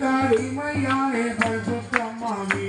கரிமையானே பல்சுத்தமாவே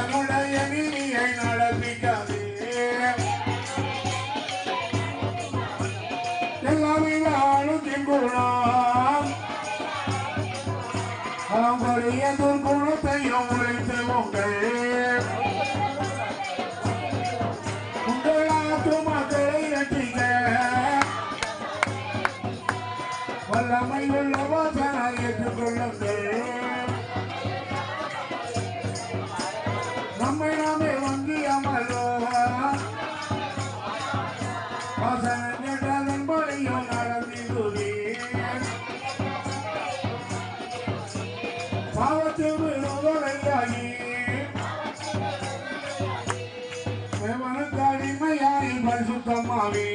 தேவனுடைய நீதியை நடப்பிக்காதே. எல்லாவித ஆளுத்தின் குணம் அவங்களுடைய துர்குணத்தையும் உழைத்து உங்கள் உங்கள் ஆத்துமாக்களை வல்லமை உள்ள வாசனை சுத்தமாவே.